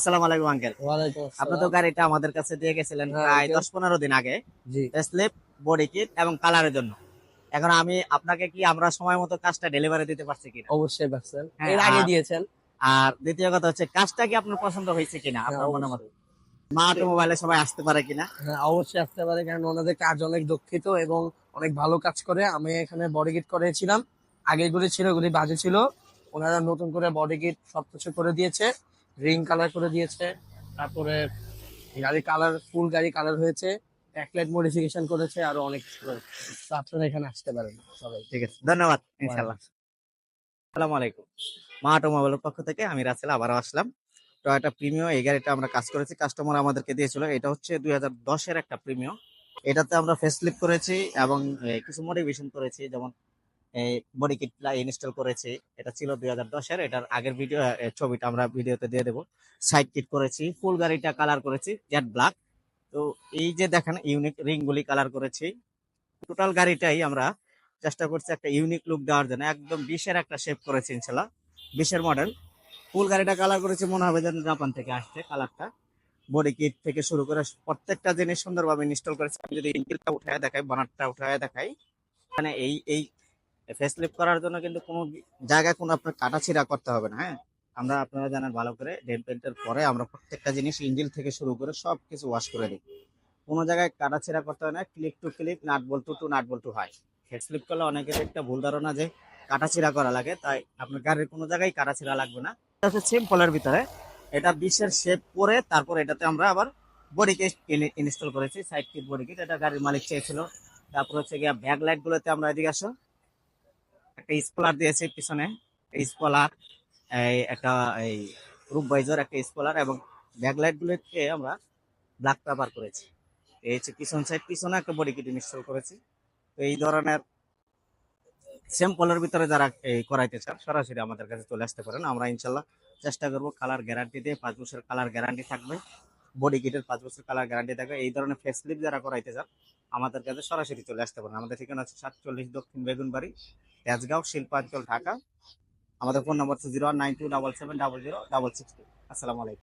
আসসালামু আলাইকুম আঙ্কেল আপনি তো গাড়িটা আমাদের কাছে দিয়ে গেছিলেন হ্যাঁ, প্রায় দশ পনেরো দিন আগে। স্লিপ বডি কিট এবং কালারের জন্য। এখন আমি আপনাকে কি আমরা সময় মতো কাজটা ডেলিভারি দিতে পারছি কিনা? অবশ্যই পাচ্ছেন হ্যাঁ, এর আগে দিয়েছেন। আর দ্বিতীয় কথা হচ্ছে কাজটা কি আপনার পছন্দ হয়েছে কিনা? আপনার হ্যাঁ, মনে মতো অবশ্যই। মা সবাই আসতে পারে কিনা? হ্যাঁ অবশ্যই আসতে পারে কারণ ওনাদের কাজ অনেক দক্ষিত এবং অনেক ভালো কাজ করে। আমি এখানে বডি কিট করেছিলাম। আগে গুলি ছিল বাজে ছিল। ওনারা নতুন করে বডি কিট সবকিছু করে দিয়েছে। রিং কালার করে দিয়েছে। তারপরে গাড়ি কালার ফুল গাড়ি কালার হয়েছে। একলাইট মডিফিকেশন করেছে আরও অনেক কিছু করেছে। আপনারা এখানে আসতে পারেন সবাই। ঠিক আছে ধন্যবাদ ইনশাল্লাহ আসসালামু আলাইকুম। মা অটোমোবাইলের পক্ষ থেকে আমি রাসেল আবারও আসলাম। টয়োটা প্রিমিও এই গাড়িটা আমরা কাজ করেছি। কাস্টমার আমাদেরকে দিয়েছিল। এটা হচ্ছে দুই হাজার দশের একটা প্রিমিও এটাতে আমরা ফেস লিপ করেছি এবং কিছু মডিফিকেশন করেছি। যেমন বডি কিট ইনস্টল করেছি। এটা ছিল দুই হাজার দশের, এটার আগের ভিডিও ছবিটা আমরা ভিডিওতে দিয়ে দেবো। সাইড কিট করেছি ফুল গাড়িটা কালার করেছি জেড ব্ল্যাক তো এই যে দেখেন ইউনিক রিং গুলি কালার করেছি। টোটাল গাড়িটাই আমরা চেষ্টা করছি একটা ইউনিক লুক দেওয়ার জন্য। একদম বিশের একটা শেপ করেছি, ইনশাল্লাহ। বিশের মডেল ফুল গাড়িটা কালার করেছি, মনে হবে যেন জাপান থেকে আসছে কালারটা বডি কিট থেকে শুরু করে প্রত্যেকটা জিনিস সুন্দরভাবে ইনস্টল করেছি। আমি যদি ইঞ্জিনটা উঠায় দেখাই বানারটা উঠায় দেখাই মানে এই এই ফেস লিফট করার জন্য কিন্তু কোনো জায়গায় কোনো আপনার কাটাছিড়া করতে হবে না হ্যাঁ? আমরা আপনারা জানেন ভালো করে ডেন্ট পেন্টের পরে আমরা প্রত্যেকটা জিনিস ইঞ্জিন থেকে শুরু করে সব কিছু ওয়াশ করে দিই। কোনো জায়গায় কাটাছিড়া করতে হয় না ক্লিক টু ক্লিক নাট বল্টু টু নাট বল্টু হয় হেড স্লিপ করলে অনেকের একটা ভুল ধারণা যে কাটাছিড়া করা লাগে, তাই আপনার গাড়ির কোনো জায়গায় কাটাছিড়া লাগবে না। এটা হচ্ছে সিম্পলের ভিতরে। এটা বিশের শেপ করে তারপর এটাতে আমরা আবার বডি কিট ইনস্টল করেছি সাইড কিট বডি কিট এটা গাড়ির মালিক চেয়েছিল। তারপর হচ্ছে গিয়া ব্যাক লাইট গুলোতে আমরা এদিকে আসো। একটা স্পলার দিয়েছি পিছনে স্পলার এই একটা, এই রূপ বাইজর একটা স্কলার এবং ব্যাক লাইট গুলোকে আমরা ব্ল্যাক পেপার করেছি। এই হচ্ছে পিছন সাইড পিছনে একটা বডি কিট ইনস্টল করেছি। তো এই ধরনের স্যাম্পলের ভিতরে যারা এই করাইতে চান, সরাসরি আমাদের কাছে চলে আসতে পারেন। আমরা ইনশাল্লাহ চেষ্টা করব কালার গ্যারান্টি দিয়ে পাঁচ বছর কালার গ্যারান্টি থাকবে। বডি কিটের পাঁচ বছর কালার গ্যারান্টি থাকবে। এই ধরনের ফেস লিপ যারা করাইতে চান আমাদের কাছে সরাসরি চলে আসতে পারেন। আমাদের ঠিকানা হচ্ছে সাতচল্লিশ দক্ষিণ বেগুনবাড়ি, তেজগাঁও, শিল্পাঞ্চল, ঢাকা। আমাদের ফোন নম্বর হচ্ছে zero nine two double seven double zero double six two. আসসালামু আলাইকুম।